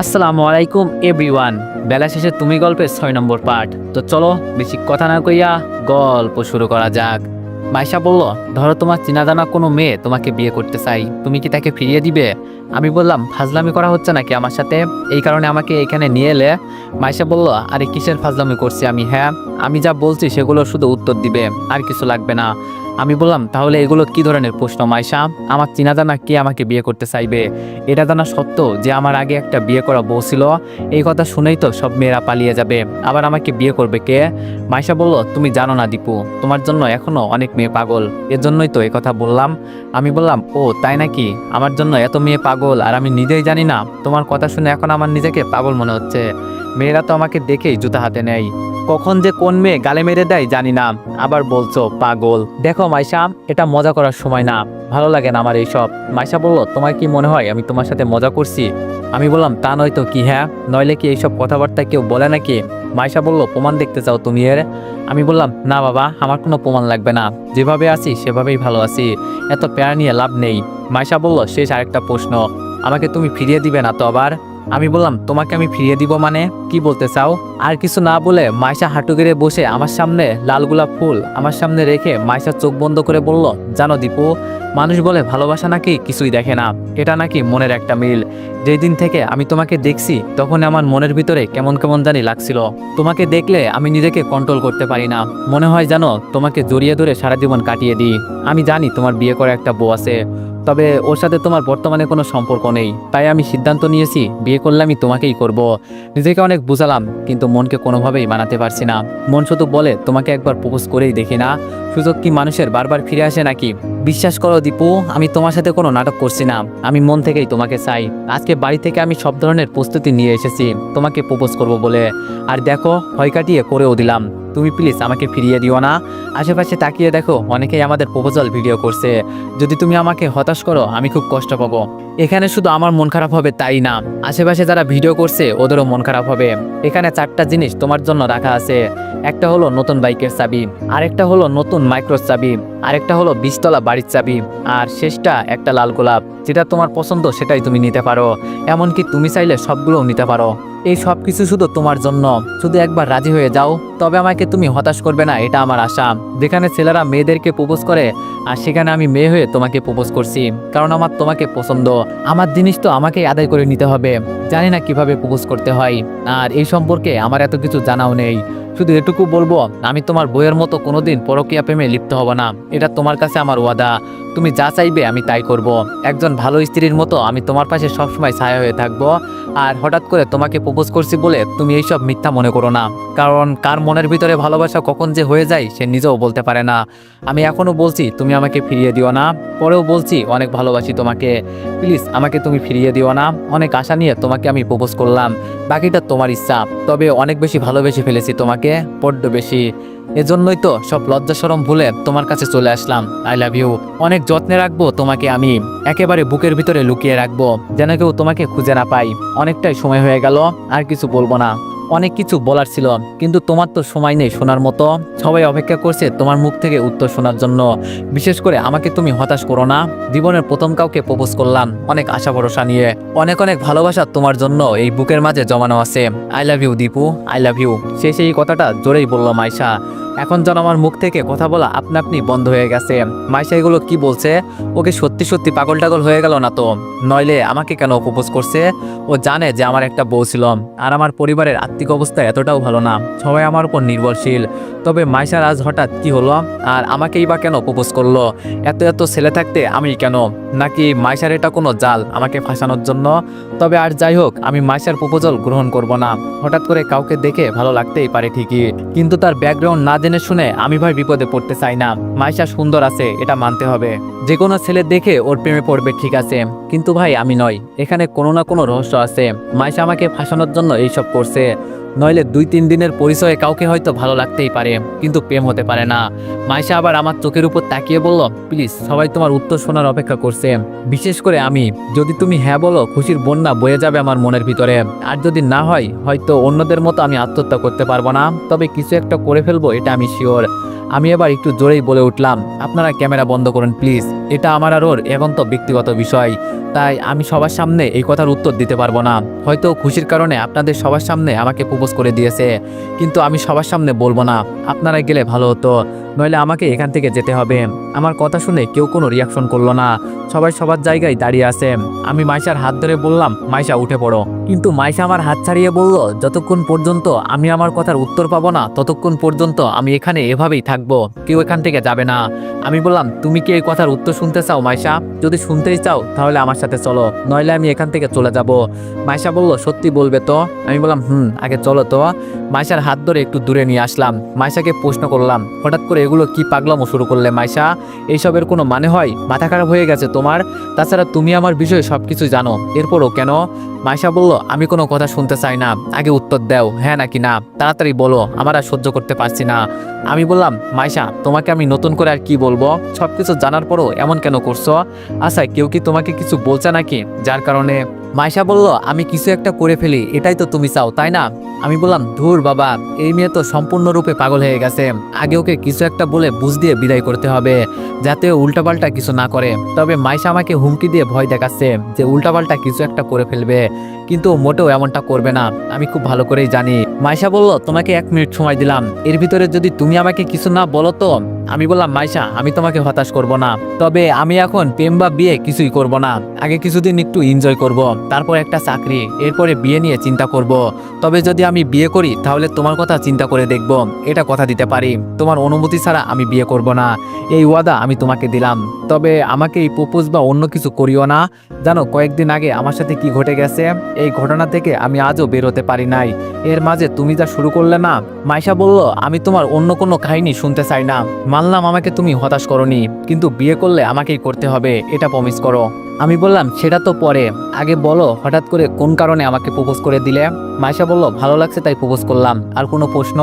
আসসালামু আলাইকুম, এভরিওয়ান। বেলা শেষে তুমি গল্পের ছয় নম্বর পার্ট তো চলো, বেশি কথা না কইয়া গল্প শুরু করা যাক। মাইশা বলল, ধরো তোমার চিনাজানা কোনো মেয়ে তোমাকে বিয়ে করতে চাই। তুমি কি তাকে ফিরিয়ে দিবে? আমি বললাম, ফাজলামি করা হচ্ছে নাকি আমার সাথে? এই কারণে আমাকে এখানে নিয়ে এলে? মাইশা বলল, আরে, কিসের ফাজলামি করছি আমি হ্যাঁ? আমি যা বলছি সেগুলো শুধু উত্তর দিবে, আর কিছু লাগবে না। আমি বললাম, তাহলে এগুলো কি ধরনের প্রশ্ন, মাইশা? আমার চিনাজানা কে আমাকে বিয়ে করতে চাইবে? এটা জানা সত্য যে আমার আগে একটা বিয়ে করা বউ ছিল, এই কথা শুনেই তো সব মেয়েরা পালিয়ে যাবে। আবার আমাকে বিয়ে করবে কে? মাইশা বলল, তুমি জানো না দীপু, তোমার জন্য এখনও অনেক মেয়ে পাগল। এর জন্যই তো কথা বললাম। আমি বললাম, ও, তাই নাকি? আমার জন্য এত মেয়ে পাগল, আর আমি নিজেই জানি না। তোমার কথা শুনে এখন আমার নিজেকে পাগল মনে হচ্ছে। মেয়েরা তো আমাকে দেখেই জুতা হাতে নেয়। কখন যে কোন মেয়ে গালে মেরে দেয় জানি না। আবার বলছো, পাগল। দেখো, মাইশা, এটা মজা করার সময় না। ভালো লাগে না আমার এইসব। মাইশা বলল, তোমার কি মনে হয় আমি তোমার সাথে মজা করছি? আমি বললাম, তা নয় তো কি হ্যাঁ? নইলে কি এইসব কথাবার্তা কেউ বলে নাকি? মাইশা বলল, প্রমাণ দেখতে চাও তুমি এর? আমি বললাম, না বাবা, আমার কোনো প্রমাণ লাগবে না। যেভাবে আছি, সেভাবেই ভালো আছি। এত প্যারা নিয়ে লাভ নেই। মাইশা বলল, শেষ আরেকটা প্রশ্ন। আমাকে তুমি ফিরিয়ে দিবে না তো আবার? আমি বললাম, তোমাকে আমি ফিরিয়ে দিব মানে? কি বলতে চাও? আর কিছু না বলে মাইশা হাঁটু গেড়ে বসে আমার সামনে লাল গোলাপ ফুল আমার সামনে রেখে মাইশা চোখ বন্ধ করে বলল, জানো দীপু, মানুষ বলে ভালোবাসা নাকি কিছুই দেখে না। এটা নাকি মনের একটা মিল। যেই দিন থেকে আমি তোমাকে দেখছি, তখন আমার মনের ভিতরে কেমন কেমন জানি লাগছিল। তোমাকে দেখলে আমি নিজেকে কন্ট্রোল করতে পারি না। মনে হয় জানো, তোমাকে জড়িয়ে ধরে সারা জীবন কাটিয়ে দিই। আমি জানি তোমার বিয়ে করা একটা বউ আছে। তবে ওর সাথে তোমার বর্তমানে কোনো সম্পর্ক নেই। তাই আমি সিদ্ধান্ত নিয়েছি, বিয়ে করলে আমি তোমাকেই করব। নিজেকে অনেক বুঝালাম, কিন্তু মনকে কোনোভাবেই মানাতে পারছি না। মন শুধু বলে, তোমাকে একবার প্রপোজ করেই দেখি না। সুযোগ কি মানুষের বারবার ফিরে আসে নাকি? বিশ্বাস করো দীপু, আমি তোমার সাথে কোনো নাটক করছি না। আমি মন থেকেই তোমাকে চাই। আজকে বাড়ি থেকে আমি সব ধরনের প্রস্তুতি নিয়ে এসেছি। তোমাকে প্রপোজ করব বলে। আর দেখো, ভয় কাটিয়ে করেও দিলাম। তুমি প্লিজ আমাকে ফিরিয়ে দিও না। আশেপাশে তাকিয়ে দেখো, অনেকেই আমাদের প্রপোজাল ভিডিও করছে। যদি তুমি আমাকে হতাশ করো, আমি খুব কষ্ট পাবো। এখানে শুধু আমার মন খারাপ হবে, তাই না? আশেপাশে যারা ভিডিও করছে, ওদেরও মন খারাপ হবে। এখানে চারটা জিনিস তোমার জন্য রাখা আছে। একটা হলো নতুন বাইকের চাবি, আরেকটা হলো নতুন মাইক্রোর চাবি, আরেকটা হলো বিশতলা বাড়ির চাবি, আর শেষটা একটা লাল গোলাপ। যেটা তোমার পছন্দ, সেটাই তুমি নিতে পারো। এমনকি তুমি চাইলে সবগুলোও নিতে পারো। এই সব কিছু শুধু তোমার জন্য। শুধু একবার রাজি হয়ে যাও, তবে আমাকে তুমি হতাশ করবে না, এটা আমার আশা। যেখানে ছেলেরা মেয়েদেরকে প্রপোজ করে, আর সেখানে আমি মেয়ে হয়ে তোমাকে প্রপোজ করছি, কারণ আমার তোমাকে পছন্দ। আমার জিনিস তো আমাকে আদায় করে নিতে হবে। জানি না কীভাবে প্রপোজ করতে হয়। আর এই সম্পর্কে আমার এত কিছু জানাও নেই। শুধু এটুকু বলব, আমি তোমার বইয়ের মতো কোনোদিন পরকীয়া প্রেমে লিপ্ত হব না। এটা তোমার কাছে আমার ওয়াদা। তুমি যা চাইবে আমি তাই করব। একজন ভালো স্ত্রীর মতো আমি তোমার পাশে সবসময় ছায়া হয়ে থাকব। আর হঠাৎ করে তোমাকে প্রপোজ করছি বলে তুমি এইসব মিথ্যা মনে করো না। কারণ কার মনের ভিতরে ভালোবাসা কখন যে হয়ে যায় সে নিজেও বলতে পারে না। আমি এখনও বলছি, তুমি আমাকে ফিরিয়ে দিও না। পরেও বলছি, অনেক ভালোবাসি তোমাকে। প্লিজ, আমাকে তুমি ফিরিয়ে দিও না। অনেক আশা নিয়ে তোমাকে আমি প্রপোজ করলাম। বাকিটা তোমার ইচ্ছা। তবে অনেক বেশি ভালোবেসে ফেলেছি তোমাকে। বড্ড বেশি। এজন্যই তো সব লজ্জা সরম ভুলে তোমার কাছে চলে আসলাম। আই লাভ ইউ অনেক যত্নে রাখব তোমাকে আমি। একেবারে বুকের ভিতরে লুকিয়ে রাখব, যেন কেউ তোমাকে খুঁজে না পাই অনেকটাই সময় হয়ে গেল, আর কিছু বলব না। অনেক কিছু বলার ছিল, কিন্তু তোমার তো সময় নেই শোনার মতো। সবাই অপেক্ষা করছে তোমার মুখ থেকে উত্তর শোনার জন্য। বিশেষ করে আমাকে তুমি হতাশ করো না। জীবনের প্রথম কাউকে প্রপোজ করলাম, অনেক আশা ভরসা নিয়ে। অনেক অনেক ভালোবাসা তোমার জন্য এই বুকের মাঝে জমানো আছে। I love you Dipu I love you সেই সেই কথাটা জোরেই বলল মাইশা এখন যেন আমার মুখ থেকে কথা বলা আপনা আপনি বন্ধ হয়ে গেছে। মাইশা এগুলো কি বলছে? ওকে সত্যি সত্যি পাগল টাগল হয়ে গেল না তো? নইলে আমাকে কেন প্রপোজ করছে? ও জানে যে আমার একটা বউ ছিল আর আমার পরিবারের আর্থিক অবস্থা এতটাও ভালো না। সবাই আমার উপর নির্ভরশীল। তবে মাইশার আজ হঠাৎ কি হলো? আর আমাকেই বা কেন প্রপোজ করল? এত এত ছেলে থাকতে আমি কেন? নাকি মাইশার এটা কোনো জাল আমাকে ফাঁসানোর জন্য? তবে আর যাই হোক, আমি মাইশার প্রপোজাল গ্রহণ করব না। হঠাৎ করে কাউকে দেখে ভালো লাগতেই পারে ঠিকই। কিন্তু তার ব্যাকগ্রাউন্ড না জেনে শুনে আমি ভাই বিপদে পড়তে চাই না। মাইশা সুন্দর আছে, এটা মানতে হবে। যে কোনো ছেলে দেখে ওর প্রেমে পড়বে, ঠিক আছে। কিন্তু ভাই, আমি নয় এখানে কোনো না কোনো রহস্য আছে। মাইশা আমাকে ফাঁসানোর জন্য এইসব করছে। নইলে দুই তিন দিনের পরিচয়ে কাউকে হয়তো ভালো লাগতেই পারে, কিন্তু প্রেম হতে পারে না। মাইশা আবার আমার চোখের উপর তাকিয়ে বলল, প্লিজ, সবাই তোমার উত্তর শোনার অপেক্ষা করছে। বিশেষ করে আমি। যদি তুমি হ্যাঁ বলো, খুশির বন্যা বয়ে যাবে আমার মনের ভিতরে। আর যদি না হয়, হয়তো অন্যদের মতো আমি আত্মহত্যা করতে পারব না। তবে কিছু একটা করে ফেলব, এটা আমি শিওর আমি এবার একটু জোরেই বলে উঠলাম, আপনারা ক্যামেরা বন্ধ করুন, প্লিজ। এটা আমার আর ওর এখন তো ব্যক্তিগত বিষয়। তাই আমি সবার সামনে এই কথার উত্তর দিতে পারব না। হয়তো খুশির কারণে আপনাদের সবার সামনে আমাকে প্রপোজ করে দিয়েছে, কিন্তু আমি সবার সামনে বলব না। আপনারা গেলে ভালো হতো, নইলে আমাকে এখান থেকে যেতে হবে। আমার কথা শুনে কেউ কোনো রিয়াকশন করল না। সবাই সবার জায়গায় দাঁড়িয়ে আছে। আমি মাইশার হাত ধরে বললাম, মাইশা, উঠে পড়ো। কিন্তু মাইশা আমার হাত ছাড়িয়ে বলল, যতক্ষণ পর্যন্ত আমি আমার কথার উত্তর পাবো না, ততক্ষণ পর্যন্ত আমি এখানে এভাবেই থাকব, কেউ এখান থেকে যাবে না। আমি বললাম, তুমি কি এই কথার উত্তর শুনতে চাও, মাইশা? যদি শুনতেই চাও, তাহলে আমার সাথে চলো, নইলে আমি এখান থেকে চলে যাব। মাইশা বলল, সত্যি বলবে তো? আমি বললাম, হুম, আগে চলো তো। মাইশার হাত ধরে একটু দূরে নিয়ে আসলাম। মাইশাকে প্রশ্ন করলাম, হঠাৎ করে এগুলো কি পাগলামো শুরু করলে, মাইশা? এইসবের কোনো মানে হয়? মাথা খারাপ হয়ে গেছে তোমার? তাছাড়া তুমি আমার বিষয়ে সব কিছু জানো, এরপরও কেন? মাইশা বলল, আমি কোনো কথা শুনতে চাই না। আগে উত্তর দাও। হ্যাঁ নাকি না? তাড়াতাড়ি বলো। আমার আর সহ্য করতে পারছি না। আমি বললাম, মাইশা, তোমাকে আমি নতুন করে আর কি বলব? সব কিছু জানার পরও এমন কেন করছ? আচ্ছা কেউ কি তোমাকে কিছু বলছে নাকি? যার কারণে মাইশা বলল, আমি কিছু একটা করে ফেলি, এটাই তো তুমি চাও, তাই না? আমি বললাম, ধুর বাবা, এই মেয়ে তো সম্পূর্ণরূপে পাগল হয়ে গেছে। আগে ওকে কিছু একটা বলে বুঝ দিয়ে বিদায় করতে হবে, যাতে উল্টাপাল্টা কিছু না করে। তবে মাইশা আমাকে হুমকি দিয়ে ভয় দেখাচ্ছে যে উল্টাপাল্টা কিছু একটা করে ফেলবে, কিন্তু মোটেও এমনটা করবে না। আমি খুব ভালো করেই জানি মাইশা বলল, তোমাকে এক মিনিট সময় দিলাম। এর ভিতরে যদি তুমি আমাকে কিছু না বলো তো? আমি বললাম, মাইশা, আমি তোমাকে হতাশ করব না। তবে আমি এখন প্রেম বা বিয়ে কিছুই করব না। আগে কিছুদিন একটু এনজয় করব, তারপর একটা চাকরি, এরপরে বিয়ে নিয়ে চিন্তা করব। তবে যদি আমি বিয়ে করি, তাহলে তোমার কথা চিন্তা করে দেখব। এটা কথা দিতে পারি। তোমার অনুমতি ছাড়া আমি বিয়ে করব না। এই ওয়াদা আমি তোমাকে দিলাম। তবে আমাকে এই প্রপোজ বা অন্য কিছু করিও না। জানো, কয়েকদিন আগে আমার সাথে কি ঘটে গেছে? এই ঘটনা থেকে আমি আজও বেরোতে পারি নাই। এর মাঝে তুমি যা শুরু করলে না, মাইশা বলল, আমি তোমার অন্য কোনো কাহিনী শুনতে চাই না। মানলাম আমাকে তুমি হতাশ করনি, কিন্তু বিয়ে করলে আমাকেই করতে হবে, এটা প্রমিস করো। আমি বললাম, সেটা তো পরে। আগে বলো, হঠাৎ করে কোন কারণে আমাকে প্রপোজ করে দিলে? মাইশা বলল, ভালো লাগছে তাই প্রপোজ করলাম, আর কোনো প্রশ্ন?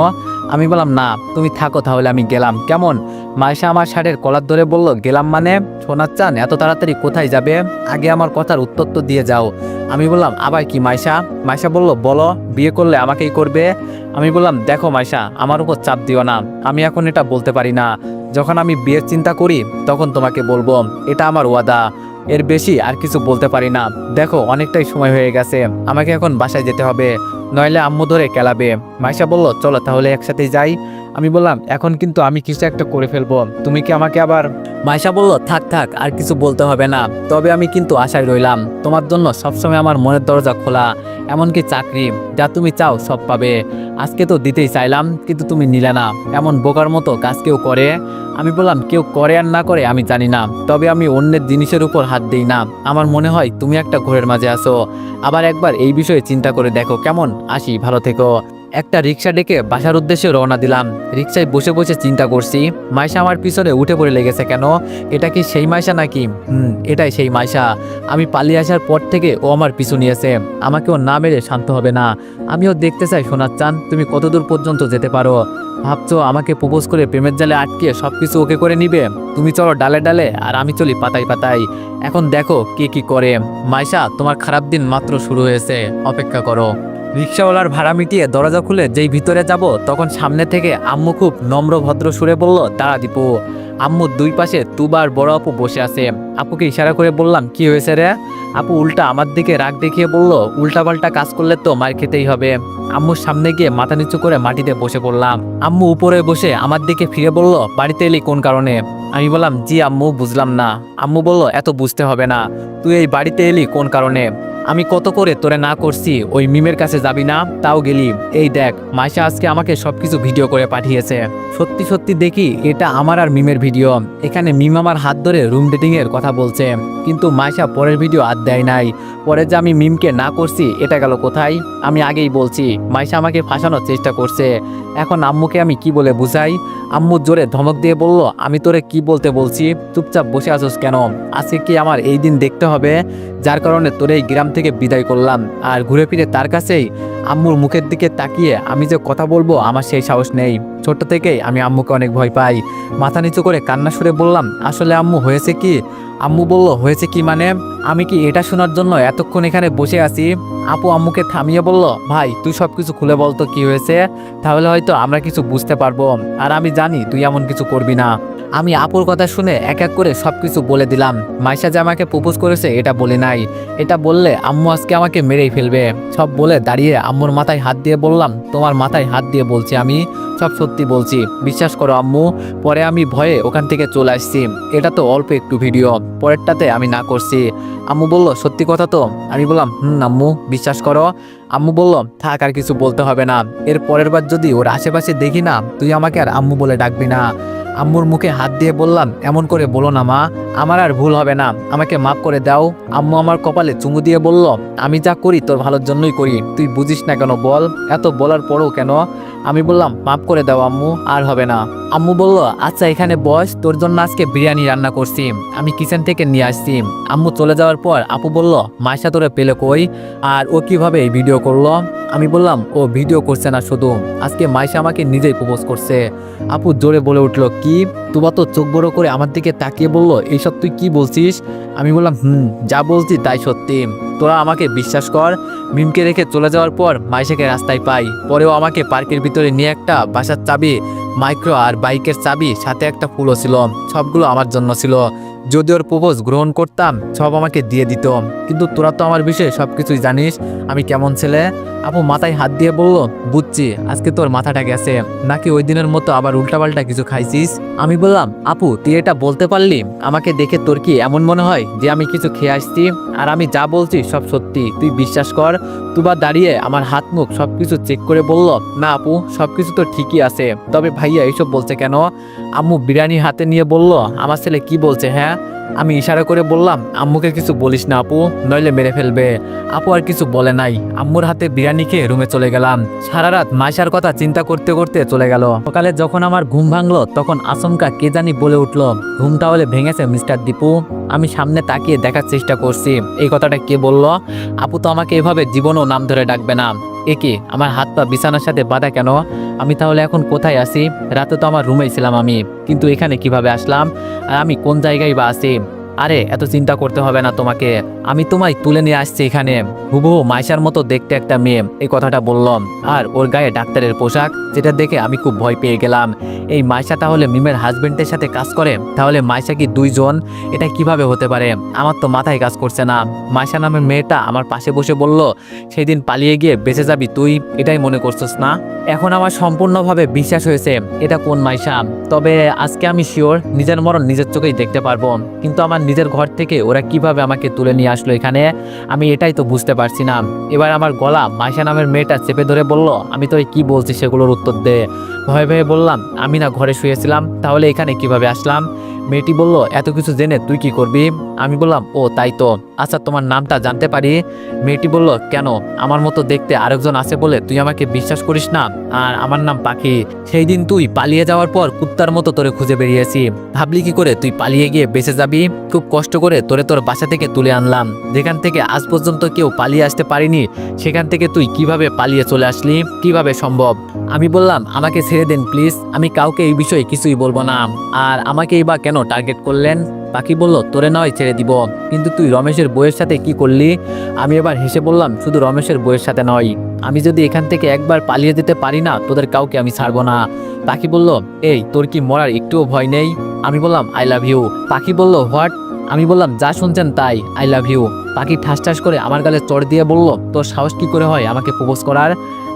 আমি বললাম, না, তুমি থাকো তাহলে আমি গেলাম। কেমন? মাইশা আমার শাড়ির কলার ধরে বলল, গেলাম মানে? সোনার চান এত তাড়াতাড়ি কোথায় যাবে? আগে আমার কথার উত্তর তো দিয়ে যাও। আমি বললাম, আবার কি, মাইশা? মাইশা বলল, বলো, বিয়ে করলে আমাকেই করবে? আমি বললাম, দেখো মাইশা, আমার উপর চাপ দিও না, আমি এখন এটা বলতে পারি না। যখন আমি বিয়ের চিন্তা করি, তখন তোমাকে বলব, এটা আমার ওয়াদা। এর বেশি আর কিছু বলতে পারি না। দেখো, অনেকটাই সময় হয়ে গেছে, আমাকে এখন বাসায় যেতে হবে। নইলে আম্মু ধরে কেলাবে। মাইশা বলল, চলো তাহলে একসাথে যাই। আমি বললাম, এখন কিন্তু আমি কিছু একটা করে ফেলব। তুমি কি আমাকে আবার মাইশা বলল, থাক থাক, আর কিছু বলতে হবে না। তবে আমি কিন্তু আশায় রইলাম। তোমার জন্য সবসময় আমার মনের দরজা খোলা, এমনকি চাকরি, যা তুমি চাও সব পাবে। আজকে তো দিতেই চাইলাম, কিন্তু তুমি নিলে না। এমন বোকার মতো কাজ কেউ করে আমি বললাম, কেউ করে আর না করে আমি জানি না। তবে আমি অন্যের জিনিসের উপর হাত দিই না। আমার মনে হয় তুমি একটা ঘোরের মাঝে আসো আবার একবার এই বিষয়ে চিন্তা করে দেখো কেমন? আসি, ভালো থেকো। একটা রিক্সা ডেকে বাসার উদ্দেশ্যে রওনা দিলাম। রিক্সায় বসে বসে চিন্তা করছি, মাইশা আমার পিছনে উঠে পড়ে লেগেছে কেন? এটা কি সেই মাইশা নাকি? হুম, এটাই সেই মাইশা। আমি পালিয়ে আসার পর থেকে ও আমার পিছু নিয়েছে। আমাকেও না মেরে শান্ত হবে না। আমিও দেখতে চাই, সোনার চান তুমি কতদূর পর্যন্ত যেতে পারো? ভাবছ আমাকে প্রপোজ করে প্রেমের জালে আটকে সব কিছু ওকে করে নিবে? তুমি চলো ডালে ডালে, আর আমি চলি পাতায় পাতায়। এখন দেখো কে কি করে। মাইশা, তোমার খারাপ দিন মাত্র শুরু হয়েছে। অপেক্ষা করো। রিক্সাওয়ালার ভাড়া মিটিয়ে দরজা খুলে যেই ভিতরে যাব, তখন সামনে থেকে আম্মু খুব নম্র ভদ্র সুরে বলল, দাঁড়া দীপু আম্মুর দুই পাশে তুবার বড় আপু বসে আছে। আপুকে ইশারা করে বললাম, কি হয়েছে রে? আপু উল্টা আমার দিকে রাগ দেখিয়ে বলল উল্টা পাল্টা কাজ করলে তো মার খেতেই হবে। আম্মুর সামনে গিয়ে মাথা নিচু করে মাটিতে বসে পড়লাম। আম্মু উপরে বসে আমার দিকে ফিরে বলল, বাড়িতে এলি কোন কারণে? আমি বললাম, জি আম্মু, বুঝলাম না। আম্মু বলল, এত বুঝতে হবে না। তুই এই বাড়িতে এলি কোন কারণে? আমি কত করে তোরে না করছি, ওই মিমের কাছে যাবি না? তাও গেলি। এই দেখ, মাইশা আজকে আমাকে সবকিছু ভিডিও করে পাঠিয়েছে। সত্যি সত্যি দেখি, এটা আমার আর মিমের ভিডিও। এখানে মিম আমার হাত ধরে রুম ডেটিং এর কথা বলছে। কিন্তু মাইশা পরের ভিডিও আর দেয় নাই। পরে যে আমি মিমকে না করছি, এটা গেল কোথায়? আমি আগেই বলছি, মাইশা আমাকে ফাঁসানোর চেষ্টা করছে। এখন আম্মুকে আমি কি বলে বুঝাই? আম্মু জোরে ধমক দিয়ে বলল, আমি তোরে কি বলতে বলছি? চুপচাপ বসে আছোস কেন? আজকে কি আমার এই দিন দেখতে হবে? যার কারণে তোর এই গ্রাম থেকে বিদায় করলাম। আর ঘুরে ফিরে তার কাছেই আম্মুর মুখের দিকে তাকিয়ে আমি যে কথা বলব, আমার সেই সাহস নেই। ছোট্ট থেকেই আমি আম্মুকে অনেক ভয় পাই। মাথা নিচু করে কান্না সুরে বললাম, আসলে আম্মু, হয়েছে কি? আম্মু বলল, হয়েছে কি মানে? আমি কি এটা শোনার জন্য এতক্ষণ এখানে বসে আছি? আপু আম্মুকে থামিয়ে বলল, ভাই, তুই সব কিছু খুলে বলতো কি হয়েছে? তাহলে হয়তো আমরা কিছু বুঝতে পারব। আর আমি জানি তুই এমন কিছু করবি না। আমি আপুর কথা শুনে এক এক করে সব কিছু বলে দিলাম। মাইশা যে আমাকে প্রপোজ করেছে, এটা বলে নাই। এটা বললে আম্মু আজকে আমাকে মেরেই ফেলবে। সব বলে দাঁড়িয়ে আম্মুর মাথায় হাত দিয়ে বললাম, তোমার মাথায় হাত দিয়ে বলছি আমি। সব সত্যি বলছি। বিশ্বাস করো আম্মু, পরে আমি ভয়ে ওখান থেকে চলে আসছি। এটা তো অল্প একটু ভিডিও, পরেরটাতে আমি না করছি। আম্মু বলল, সত্যি কথা তো? আমি বললাম, হুম, আম্মু, বিশ্বাস করো। আম্মু বলল, থাক, আর কিছু বলতে হবে না। এর পরের বার যদি ওর আশেপাশে দেখি না, তুই আমাকে আর আম্মু বলে ডাকবি না। আম্মুর মুখে হাত দিয়ে বললাম, এমন করে বলো না মা, আমার আর ভুল হবে না। আমাকে মাফ করে দাও। আম্মু আমার কপালে চুমু দিয়ে বলল, আমি যা করি তোর ভালোর জন্যই করি। তুই বুঝিস না কেন বল, এত বলার পরও কেন? আমি বললাম, মাফ করে দাও আম্মু, আর হবে না। আম্মু বলল আচ্ছা এখানে বস, তোর জন্য আজকে বিরিয়ানি রান্না করছি। আমি কিচেন থেকে নিয়ে আসছি। আম্মু চলে যাওয়ার পর আপু বলল মাইশা তোরে পেলে কই? আর ও কীভাবে এই ভিডিও করল? আমি বললাম, ও ভিডিও করছে না শুধু, আজকে মাইশা আমাকে নিজেই প্রপোজ করছে। আপু জোরে বলে উঠল কি? তুবা তো চোখ বড় করে আমার দিকে তাকিয়ে বলল, এইসব তুই কি বলছিস? আমি বললাম, হুম, যা বলছি তাই সত্যি। তোরা আমাকে বিশ্বাস কর, মিমকে রেখে চলে যাওয়ার পর মাইশাকে রাস্তায় পাই। পরেও আমাকে পার্কের ভিতরে নিয়ে একটা বাসার চাবি, মাইক্রো আর বাইকের চাবি, সাথে একটা ফুলও ছিল। সবগুলো আমার জন্য ছিল। যদি ওর প্রপোজ গ্রহণ করতাম, সব আমাকে দিয়ে দিত। কিন্তু তোরা তো আমার বিষয়ে সব কিছুই জানিস। আমি কেমন ছেলে? আপু মাথায় হাত দিয়ে বলল, বুঝছি, আজকে তোর মাথাটা গেছে। নাকি ওই দিনের মতো আবার উল্টাপাল্টা কিছু খাইছিস? আমি বললাম, আপু, তুই এটা বলতে পারলি? আমাকে দেখে তোর কি এমন মনে হয় যে আমি কিছু খেয়ে আসছি? আর আমি যা বলছি সব সত্যি। তুই বিশ্বাস কর, তুবা দাঁড়িয়ে আমার হাত মুখ সব কিছু চেক করে বলল, না আপু সব কিছু তো ঠিকই আছে। তবে ভাইয়া এইসব বলছে কেন? আম্মু বিরিয়ানি হাতে নিয়ে বলল, আমার ছেলে কি বলছে হ্যাঁ? আমি ইশারা করে বললাম, আম্মুকে কিছু বলিস না আপু, নইলে মেরে ফেলবে। আপু আর কিছু বলে নাই। আম্মুর হাতে বিরিয়ানি খেয়ে রুমে চলে গেলাম। সারা রাত মাইশার কথা চিন্তা করতে করতে চলে গেল। সকালে যখন আমার ঘুম ভাঙলো, তখন আচমকা কে জানি বলে উঠল, ঘুমটা হলে ভেঙেছে, মিস্টার দীপু। আমি সামনে তাকিয়ে দেখার চেষ্টা করছি। এই কথাটা কে বলল? আপু তো আমাকে এভাবে জীবনও নাম ধরে ডাকবে না। এ কি, আমার হাত পা বিছানার সাথে বাঁধা কেন? আমি তাহলে এখন কোথায় আছি? রাতে তো আমার রুমেই ছিলাম আমি। কিন্তু এখানে কীভাবে আসলাম? আর আমি কোন জায়গায় বা আছি? আরে, এত চিন্তা করতে হবে না তোমাকে। আমি তোমায় তুলে নিয়ে আসছি এখানে। হুবহু মাইশার মতো দেখতে একটা মেয়ে, এই কথাটা বললাম আর ওর গায়ে ডাক্তারের পোশাক, যেটা দেখে আমি খুব ভয় পেয়ে গেলাম। এই মাইশা তাহলে মিমের হাজবেন্ডের সাথে কাজ করে? তাহলে মাইশা কি দুইজন? এটা কীভাবে হতে পারে? আমার তো মাথায় কাজ করছে না। মাইশা নামের মেয়েটা আমার পাশে বসে বলল সেই দিন পালিয়ে গিয়ে বেঁচে যাবি তুই? এটাই মনে করছিস না? এখন আমার সম্পূর্ণভাবে বিশ্বাস হয়েছে, এটা কোন মাইশা? তবে আজকে আমি শিওর নিজের মরণ নিজের চোখেই দেখতে পারব। কিন্তু আমার নিজের ঘর থেকে ওরা কীভাবে আমাকে তুলে নিয়ে আসলো এখানে, আমি এটাই তো বুঝতে পারছি না। এবার আমার গলা মাইশা নামের মেয়েটা চেপে ধরে বলল, আমি তো কি বলছি সেগুলোর উত্তর দে। ভয়ে ভয়ে বললাম, আমি না ঘরে শুয়েছিলাম তাহলে এখানে কীভাবে আসলাম? মেয়েটি বলল, এত কিছু জেনে তুই কি করবি? আমি বললাম, ও, তাই তো। আচ্ছা তোমার নামটা জানতে পারি? মেয়েটি বলল, কেন? আমার মতো দেখতে আরেকজন আছে বলে তুই আমাকে বিশ্বাস করিস না? আর আমার নাম পাখি। সেই দিন তুই পালিয়ে যাওয়ার পর কুত্তার মতো তোরে খুঁজে বেরিয়েছি। ভাবলি কি করে তুই পালিয়ে গিয়ে বেঁচে যাবি? খুব কষ্ট করে তোরে তোর বাসা থেকে তুলে আনলাম। যেখান থেকে আজ পর্যন্ত কেউ পালিয়ে আসতে পারিনি, সেখান থেকে তুই কীভাবে পালিয়ে চলে আসলি? কীভাবে সম্ভব? আমি বললাম, আমাকে ছেড়ে দেন, প্লিজ। আমি কাউকে এই বিষয়ে কিছুই বলব না। আর আমাকেই বা কেন টার্গেট করলেন? পাখি বলল, তোরে নয়, ছেড়ে দিব। কিন্তু তুই রমেশের বইয়ের সাথে কি করলি? আমি এবার হেসে বললাম, শুধু রমেশের বইয়ের সাথে নয়। আমি যদি এখান থেকে একবার পালিয়ে যেতে পারি না, তোদের কাউকে আমি ছাড়বো না। পাখি বলল, এই, তোর কি মরার একটুও ভয় নেই? আমি বললাম আই লাভ ইউ পাখি বলল হোয়াট আমি বললাম, যা শুনছেন তাই আই লাভ ইউ পাখি ঠাস ঠাস করে আমার গালে চড় দিয়ে বলল, তোর সাহস কি করে হয় আমাকে প্রপোজ করার?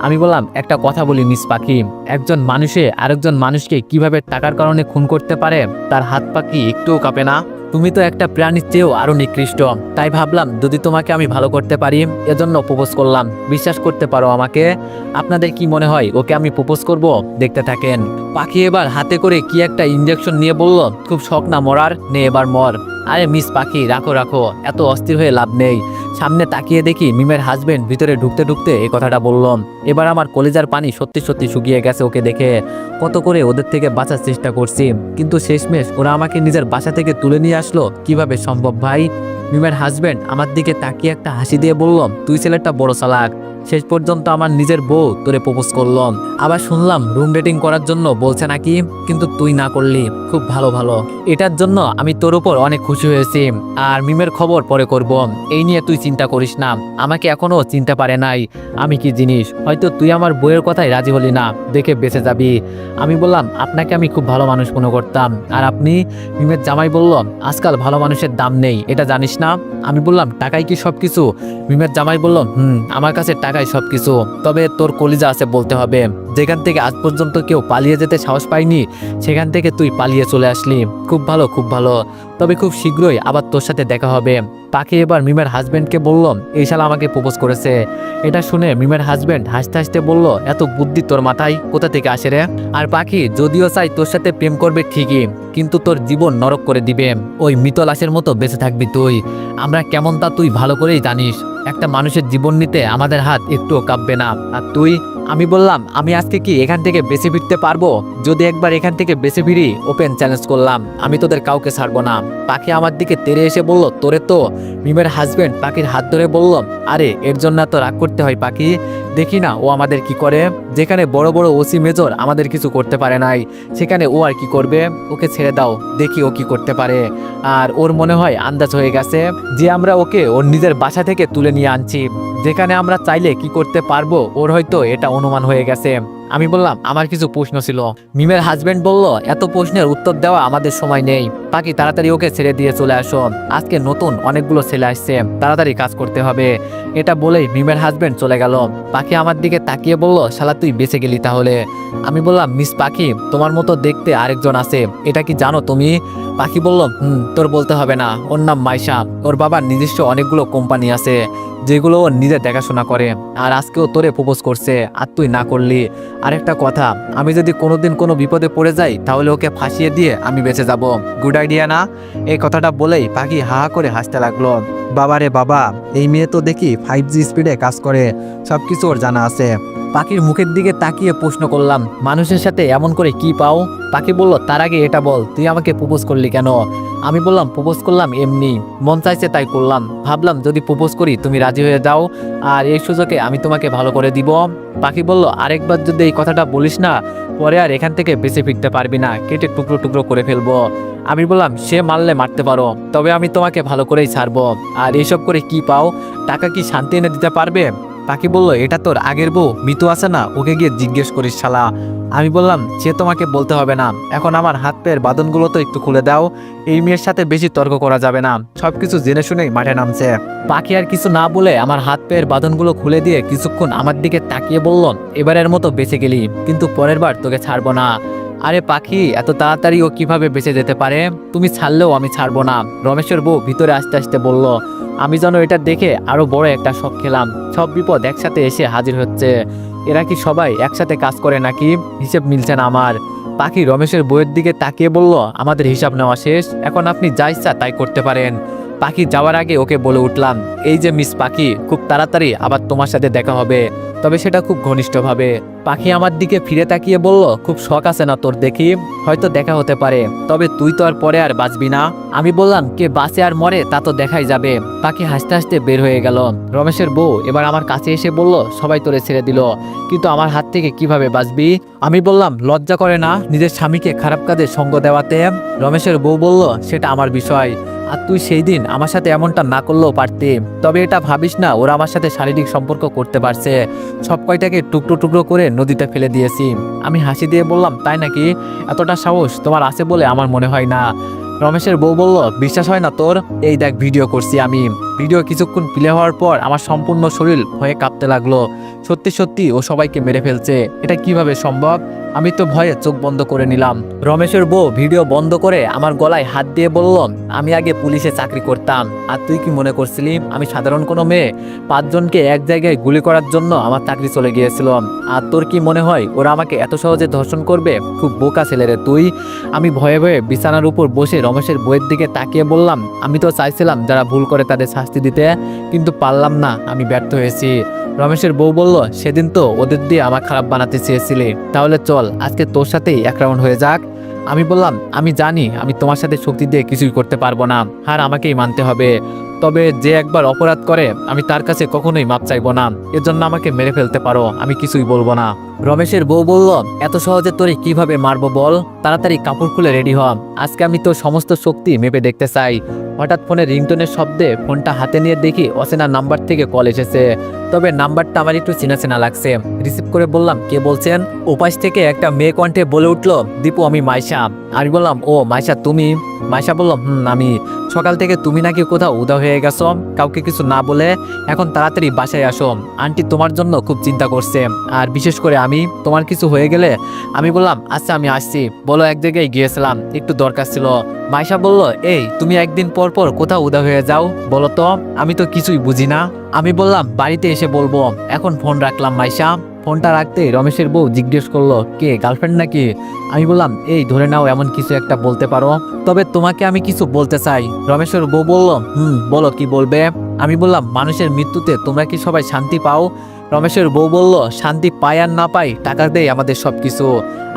আমি বললাম, একটা কথা বলি মিস পাখি, একজন মানুষে আরেকজন মানুষকে কীভাবে টাকার কারণে খুন করতে পারে, তার হাত পাখি একটুও কাঁপে না? তুমি তো একটা প্রাণীর চেয়েও আরও নিকৃষ্ট। তাই ভাবলাম, যদি তোমাকে আমি ভালো করতে পারি, এজন্য প্রপোজ করলাম। বিশ্বাস করতে পারো আমাকে? আপনাদের কি মনে হয় ওকে আমি প্রপোজ করব? দেখতে থাকেন। পাখি এবার হাতে করে কি একটা ইঞ্জেকশন নিয়ে বলল, খুব শখ না মরার, নে এবার মর। আরে মিস পাখি, রাখো রাখো, এত অস্থির হয়ে লাভ নেই। সামনে তাকিয়ে দেখি মিমের হাজবেন্ড ভিতরে ঢুকতে ঢুকতে এই কথাটা বললাম। এবার আমার কলেজার পানি সত্যি সত্যি শুকিয়ে গেছে ওকে দেখে। কত করে ওদের থেকে বাঁচার চেষ্টা করছি। কিন্তু শেষমেশ ওরা আমাকে নিজের বাসা থেকে তুলে নিয়ে আসলো। কীভাবে সম্ভব ভাই? মিমের হাজবেন্ড আমার দিকে তাকিয়ে একটা হাসি দিয়ে বললাম, তুই ছেলেটা বড় চালাক। শেষ পর্যন্ত আমার নিজের বউ তোরে প্রপোজ করলাম। আবার শুনলাম রুম ডেটিং করার জন্য বলছে নাকি, কিন্তু তুই না করলি। খুব ভালো ভালো। এটার জন্য আমি তোর উপর অনেক খুশি হয়েছি। আর মিমের খবর পরে করব। এই নিয়ে তুই চিন্তা করিস না। আমাকে এখনও চিনতে পারে নাই। আমি কি জিনিস? হয়তো তুই আমার বইয়ের কথাই রাজি হলি না। দেখে বেঁচে যাবি। আমি বললাম, আপনাকে আমি খুব ভালো মানুষ মনে করতাম। আর আপনি মিমের জামাই বলল, আজকাল ভালো মানুষের দাম নেই। এটা জানিস না? আমি বললাম টাকাই কি সব কিছু মিমের জামাই বলল, হুম, আমার কাছে টাকাই সব কিছু তবে তোর কলিজা আছে বলতে হবে। যেখান থেকে আজ পর্যন্ত কেউ পালিয়ে যেতে সাহস পায়নি, সেখান থেকে তুই পালিয়ে চলে আসলি। খুব ভালো খুব ভালো। তবে খুব শীঘ্রই আবার তোর সাথে দেখা হবে। পাখি এবার মিমের হাজবেন্ডকে বলল, এই শালা আমাকে প্রপোজ করেছে। এটা শুনে মিমের হাজবেন্ড হাসতে হাসতে বলল, এত বুদ্ধি তোর মাথায়, কোথা থেকে আসে রে? আর পাখি, যদিও চাই তোর সাথে প্রেম করবে ঠিকই, কিন্তু তোর জীবন নরক করে দিবে। ওই মৃত লাশের মতো বেঁচে থাকবি তুই। আমরা কেমন তা তুই ভালো করেই জানিস। একটা মানুষের জীবন নিতে আমাদের হাত একটুও কাঁপবে না। আর তুই আমি বললাম আমি আজকে কি এখান থেকে বেঁচে ফিরতে পারব? যদি একবার এখান থেকে বেঁচে ফিরি, ওপেন চ্যালেঞ্জ করলাম। আমি তোদের কাউকে ছাড়বো না। পাখি আমার দিকে তেরে এসে বলল, তোরে তো মিমের হাজবেন্ড পাখির হাত ধরে বলল, আরে, এর জন্য তো রাগ করতে হয় পাখি? দেখি না, ও আমাদের কি করে? যেখানে বড় বড় ওসি মেজর আমাদের কিছু করতে পারে নাই, সেখানে ও আর কি করবে? ওকে ছেড়ে দাও, দেখি ও কি করতে পারে। আর ওর মনে হয় আন্দাজ হয়ে গেছে যে আমরা ওকে ওর নিজের বাসা থেকে তুলে নিয়ে আনছি। যেখানে আমরা চাইলে কি করতে পারব, ওর হয়তো এটা অনুমান হয়ে গেছে। আমি বললাম, আমার কিছু প্রশ্ন ছিল। মিমের হাজবেন্ড বলল, এত প্রশ্নের উত্তর দেওয়া আমাদের সময় নেই। পাখি তাড়াতাড়ি ওকে ছেড়ে দিয়ে চলে আসো। আজকে নতুন অনেকগুলো ছেলে আসছে। তাড়াতাড়ি কাজ করতে হবে। এটা বলেই মিমের হাজবেন্ড চলে গেল। পাখি আমার দিকে তাকিয়ে বলল, শালা, তুই বেঁচে গেলি তাহলে? আমি বললাম, মিস পাখি, তোমার মতো দেখতে আরেকজন আছে। এটা কি জানো তুমি? পাখি বলল, হুম, তোর বলতে হবে না। ওর নাম মাইশা। ওর বাবার নিজস্ব অনেকগুলো কোম্পানি আছে। যেগুলো ও নিজে দেখাশোনা করে। আর আজকেও তোরে প্রপোজ করছে, আর তুই না করলি। আরেকটা কথা, আমি যদি কোনোদিন কোনো বিপদে পড়ে যাই, তাহলে ওকে ফাঁসিয়ে দিয়ে আমি বেঁচে যাব। গুড আইডিয়া না? এই কথাটা বলেই পাখি হা হা করে হাসতে লাগল। বাবারে বাবা, এই মেয়ে তো দেখি ফাইভ জি স্পিডে কাজ করে সব কিছু ওর জানা আছে। পাখির মুখের দিকে তাকিয়ে প্রশ্ন করলাম, মানুষের সাথে এমন করে কি পাও? পাখি বলল, তার আগে এটা বল, তুই আমাকে প্রপোজ করলি কেন? আমি বললাম, প্রপোজ করলাম এমনি, মন চাইছে তাই করলাম। ভাবলাম, যদি প্রপোজ করি, তুমি রাজি হয়ে যাও, আর এই সুযোগে আমি তোমাকে ভালো করে দিব। পাখি বলল, আরেকবার যদি এই কথাটা বলিস না, পরে আর এখান থেকে বেঁচে ফিরতে পারবি না, কেটে টুকরো টুকরো করে ফেলব। আমি বললাম, সে মারলে মারতে পারো, তবে আমি তোমাকে ভালো করেই ছাড়বো, আর এসব করে কি পাও? টাকা কি শান্তি এনে দিতে পারবে? পাখি বলল, এটা তোর আগের বউ, মিতু আছে না? ওকে গিয়ে জিজ্ঞেস করিস, শালা। আমি বললাম, সে তোমাকে বলতে হবে না। এখন আমার হাত পায়ের বাদনগুলো তো একটু খুলে দাও। এই মেয়ের সাথে বেশি তর্ক করা যাবে না। সবকিছু জেনে শুনেই মাঠে নামছে। পাখি আর কিছু না বলে আমার হাত পায়ের বাঁধনগুলো খুলে দিয়ে কিছুক্ষণ আমার দিকে তাকিয়ে বলল, এবারের মতো বেঁচে গেলি, কিন্তু পরের বার তোকে ছাড়বো না। আরে পাখি, এত তাড়াতাড়ি ও কীভাবে বেঁচে যেতে পারে? তুমি ছাড়লেও আমি ছাড়বো না। রমেশের বউ ভিতরে আস্তে আস্তে বলল, আমি যেন এটা দেখে আরও বড় একটা শখ খেলাম। সব বিপদ একসাথে এসে হাজির হচ্ছে। এরা কি সবাই একসাথে কাজ করে নাকি? হিসেব মিলছে না আমার। পাখি রমেশের বইয়ের দিকে তাকিয়ে বলল, আমাদের হিসাব নেওয়া শেষ। এখন আপনি যা ইচ্ছা তাই করতে পারেন। পাখি যাওয়ার আগে ওকে বলে উঠলাম, এই যে মিস পাখি, খুব তাড়াতাড়ি আবার তোমার সাথে দেখা হবে। তবে সেটা খুব ঘনিষ্ঠভাবে। পাখি আমার দিকে ফিরে তাকিয়ে বলল, খুব শখ আছে না তোর দেখি, হয়তো দেখা হতে পারে। তবে তুই তো আর পরে আর বাঁচবি না। আমি বললাম, কে বাঁচে আর মরে তা তো দেখাই যাবে। পাখি হাসতে হাসতে বের হয়ে গেল। রমেশের বউ এবার আমার কাছে এসে বলল, সবাই তোরে ছেড়ে দিল, কিন্তু আমার হাত থেকে কীভাবে বাঁচবি? আমি বললাম, লজ্জা করে না, নিজের স্বামীকে খারাপ কাজে সঙ্গ দেওয়াতে? রমেশের বউ বলল, সেটা আমার বিষয়। আর তুই সেই দিন আমার সাথে এমনটা না করলেও পারতি। তবে এটা ভাবিস না, ওরা আমার সাথে শারীরিক সম্পর্ক করতে পারছে। সব কয়টাকে টুকরো টুকরো করে নদীতে ফেলে দিয়েছি। আমি হাসি দিয়ে বললাম, তাই নাকি? এতটা সাহস তোমার আছে বলে আমার মনে হয় না। রমেশের বউ বলল, বিশ্বাস হয় না তোর? এই দেখ, ভিডিও করছি আমি। ভিডিও কিছুক্ষণ প্লে হওয়ার পর আমার সম্পূর্ণ শরীর ভয়ে কাঁপতে লাগল। সত্যি সত্যি ও সবাইকে মেরে ফেলছে। এটা কীভাবে সম্ভব? আমি তো ভয়ে চোখ বন্ধ করে নিলাম। রমেশের বউ ভিডিও বন্ধ করে আমার গলায় হাত দিয়ে বলল, আমি আগে পুলিশে চাকরি করতাম। আর তুই কি মনে করছিলি? আমি সাধারণ কোনো মেয়ে। পাঁচজনকে এক জায়গায় গুলি করার জন্য আমার চাকরি চলে গিয়েছিল। আর তোর কি মনে হয় ওরা আমাকে এত সহজে ধর্ষণ করবে? খুব বোকা ছেলে রে তুই। আমি ভয়ে ভয়ে বিছানার উপর বসে রমেশের বইয়ের দিকে তাকিয়ে বললাম, আমি তো চাইছিলাম যারা ভুল করে তাদের শাস্তি দিতে, কিন্তু পারলাম না। আমি ব্যর্থ হয়েছি। রমেশের বউ বলল, সেদিন তো ওদের দিয়ে আমার খারাপ বানাতে চেয়েছিলি। তাহলে চল আজকে তোর সাথেই এক রাউন্ড হয়ে যাক। আমি বললাম, আমি জানি, আমি তোমার সাথে শক্তি দিয়ে কিছুই করতে পারব না। আর আমাকেই মানতে হবে। তবে যে একবার অপরাধ করে, আমি তার কাছে কখনোই মাপ চাইব না। এজন্য আমাকে মেরে ফেলতে পারো, আমি কিছুই বলব না। রমেশের বউ বলল, এত সহজে তোরে কীভাবে মারবো বল? তাড়াতাড়ি কাপড় খুলে রেডি হ। আজকে আমি তোর সমস্ত শক্তি মেপে দেখতে চাই। হঠাৎ ফোনের রিংটোনের শব্দে ফোনটা হাতে নিয়ে দেখি অচেনা নাম্বার থেকে কল এসেছে। তবে নাম্বারটা আমার একটু চেনা চেনা লাগছে। রিসিভ করে বললাম, কে বলছেন? উপাস থেকে একটা মেয়ে কণ্ঠে বলে উঠল, দীপু, আমি মাইশা। আমি বললাম, ও, মাইশা, তুমি? মাইশা বললাম হুম, আমি। সকাল থেকে তুমি নাকি কোথাও উদা হয়ে গেছো? কাউকে কিছু না বলে এখন তাড়াতাড়ি বাসায় আসো। আন্টি তোমার জন্য খুব চিন্তা করছে। আর বিশেষ করে আমি, তোমার কিছু হয়ে গেলে? আমি বললাম আচ্ছা আমি আসছি। বলো, এক জায়গায় গিয়েছিলাম, একটু দরকার ছিল। মাইশা বলল, এই, তুমি একদিন পর পর কোথাও উদা হয়ে যাও, বলো তো, আমি তো কিছুই বুঝি না। আমি বললাম, বাড়িতে এসে বলব। এখন ফোন রাখলাম মাইশা। ফোনটা রাখতে রমেশের বউ জিজ্ঞেস করল, কে গার্লফ্রেন্ড নাকি? আমি বললাম, এই, ধরে নাও, এমন কিছু একটা বলতে পারো। তবে তোমাকে আমি কিছু বলতে চাই। রমেশের বউ বলল, হুম, বলো কি বলবে? আমি বললাম, মানুষের মৃত্যুতে তোমরা কি সবাই শান্তি পাও? রমেশের বউ বলল, শান্তি পাই আর না পাই, টাকা দেয় আমাদের সব কিছু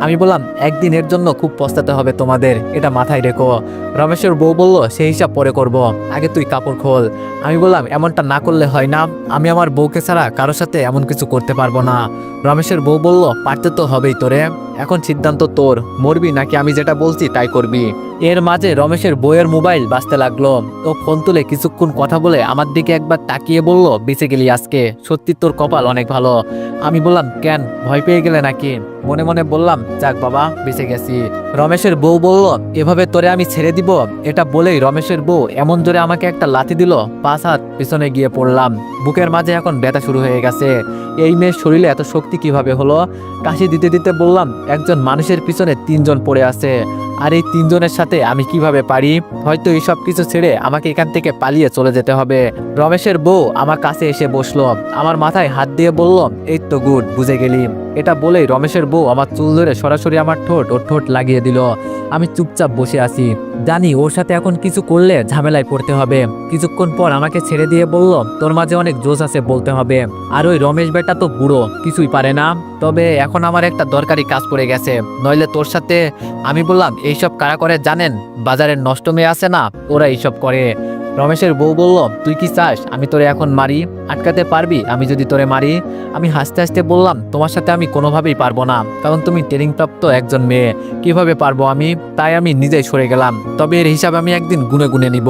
আমি বললাম একদিনের জন্য খুব পস্তাতে হবে তোমাদের, এটা মাথায় রেখো। রমেশের বউ বলল, সেই হিসাব পরে করব, আগে তুই কাপড় খোল। আমি বললাম, এমনটা না করলে হয় না, আমি আমার বউকে ছাড়া কারোর সাথে এমন কিছু করতে পারব না। রমেশের বউ বলল, পারতে তো হবেই তোরে, এখন সিদ্ধান্ত তোর, মরবি নাকি আমি যেটা বলছি তাই করবি? এর মাঝে রমেশের বইয়ের মোবাইল বাঁচতে লাগল। ও ফোন তুলে কিছুক্ষণ কথা বলে আমার দিকে একবার তাকিয়ে বলল বেঁচে গেলি আজকে সত্যি তোর কপাল অনেক ভালো। আমি বললাম, কেন, ভয় পেয়ে গেলে নাকি? মনে মনে বললাম, যাক বাবা, বেঁচে গেছি। রমেশের বউ বলল, এভাবে তোরে আমি ছেড়ে দিব? এটা বলেই রমেশের বউ এমন জোরে আমাকে একটা লাথি দিল, পাঁচ হাত পিছনে গিয়ে পড়লাম। বুকের মাঝে এখন ব্যথা শুরু হয়ে গেছে। এই মেয়ের শরীরে এত শক্তি কীভাবে হলো? কাশি দিতে দিতে বললাম, একজন মানুষের পিছনে তিনজন পড়ে আছে। আর এই তিনজনের সাথে আমি কীভাবে পারি? হয়তো এই সব কিছু ছেড়ে আমাকে এখান থেকে পালিয়ে চলে যেতে হবে। রমেশের বউ আমার কাছে এসে বসল। আমার মাথায় হাত দিয়ে বলল, এই তো গুড, বুঝে গেলি। এটা বলেই রমেশের বউ আমার চুল ধরে সরাসরি আমার ঠোঁট ও ঠোঁট লাগিয়ে দিল। আমি চুপচাপ বসে আছি। জানি ওর সাথে এখন কিছু করলে ঝামেলায় পড়তে হবে। কিছুক্ষণ পর আমাকে ছেড়ে দিয়ে বলল, তোর মাঝে অনেক জোশ আছে বলতে হবে। আর ওই রমেশ বেটা তো বুড়ো, কিছুই পারে না। তবে এখন আমার একটা দরকারি কাজ পড়ে গেছে। নইলে তোর সাথে আমি বললাম, এইসব কারা করে জানেন? বাজারের নষ্ট মেয়ে আছে না? ওরা এইসব করে। রমেশের বউ বলল, তুই কি চাস আমি তোরে এখন মারি? আটকাতে পারবি? আমি যদি তোরে মারি? আমি হাসতে হাসতে বললাম, তোমার সাথে আমি কোনোভাবেই পারব না, কারণ তুমি ট্রেনিং প্রাপ্ত একজন মেয়ে। কীভাবে পারব আমি? তাই আমি নিজেই সরে গেলাম। তবে এর হিসাব আমি একদিন গুনে গুনে নিব।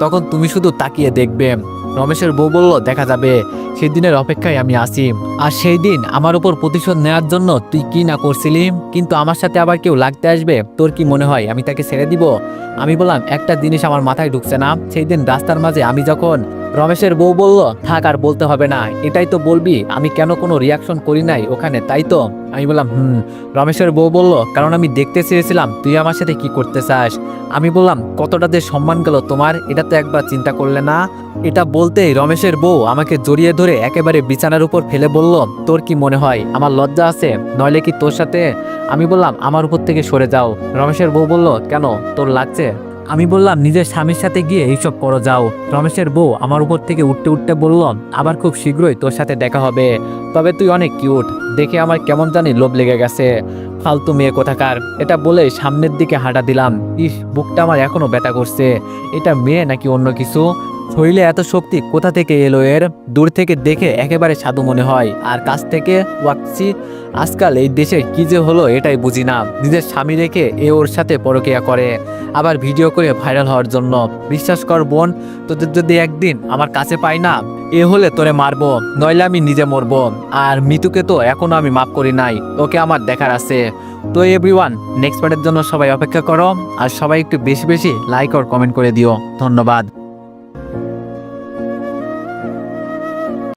তখন তুমি শুধু তাকিয়ে দেখবে। রমেশের বউ বলল, দেখা যাবে। সেই দিনের অপেক্ষায় আমি আসি আর সেই দিন আমার উপর প্রতিশোধ নেওয়ার জন্য তুই কি না করছিলি? কিন্তু আমার সাথে আবার কেউ লাগতে আসবে? তোর কি মনে হয় আমি তাকে ছেড়ে দিব? আমি বললাম, একটা জিনিস আমার মাথায় ঢুকছে না। সেই রাস্তার মাঝে আমি যখন রমেশের বউ বলল, থাক, আর বলতে হবে না, এটাই তো বলবি, আমি কেন কোনো রিয়াকশন করি নাই ওখানে? তাই তো? আমি বললাম, হুম। রমেশের বউ বলল, কারণ আমি দেখতে চেয়েছিলাম, তুই আমার সাথে কি করতে চাস আমি বললাম, কতটা যে সম্মান গেল তোমার, এটা তো একবার চিন্তা করলে না? এটা বলতেই রমেশের বউ আমাকে জড়িয়ে ধরে একেবারে বিছানার উপর ফেলে বলল, তোর কি মনে হয়, আমার লজ্জা আছে? নইলে কি তোর সাথে? আমি বললাম, আমার উপর থেকে সরে যাও। রমেশের বউ বলল, কেন? তোর লাগছে? আমি বললাম, নিজের স্বামীর সাথে গিয়ে এইসব করো, যাও। রমেশের বউ আমার উপর থেকে উঠতে উঠতে বলল, আবার খুব শীঘ্রই তোর সাথে দেখা হবে। তবে তুই অনেক কিউট দেখে আমার কেমন জানি লোভ লেগে গেছে। ফালতু মেয়ে কোথাকার। এটা বলে সামনের দিকে হাঁটা দিলাম। ইস, বুকটা আমার এখনও ব্যথা করছে। এটা মেয়ে নাকি অন্য কিছু? শরীরে এত শক্তি কোথা থেকে এলো এর? দূর থেকে দেখে একেবারে সাধু মনে হয়। আর কাছ থেকে? ওয়াকছি আজকাল এই দেশে কি যে হলো এটাই বুঝি না। নিজের স্বামী রেখে এ ওর সাথে পরকিয়া করে। আবার ভিডিও করে ভাইরাল হওয়ার জন্য। বিশ্বাস কর বোন, তোদের যদি একদিন আমার কাছে পাই না, এ হলে তোরে মারবো, নইলে আমি নিজে মরবো। আর মিতুকে তো এখনও আমি মাফ করি নাই, ওকে আমার দেখার আছে। তো এভরিওয়ান নেক্সট পার্টের জন্য সবাই অপেক্ষা করো। আর সবাই একটু বেশি বেশি লাইক আর কমেন্ট করে দিও। ধন্যবাদ।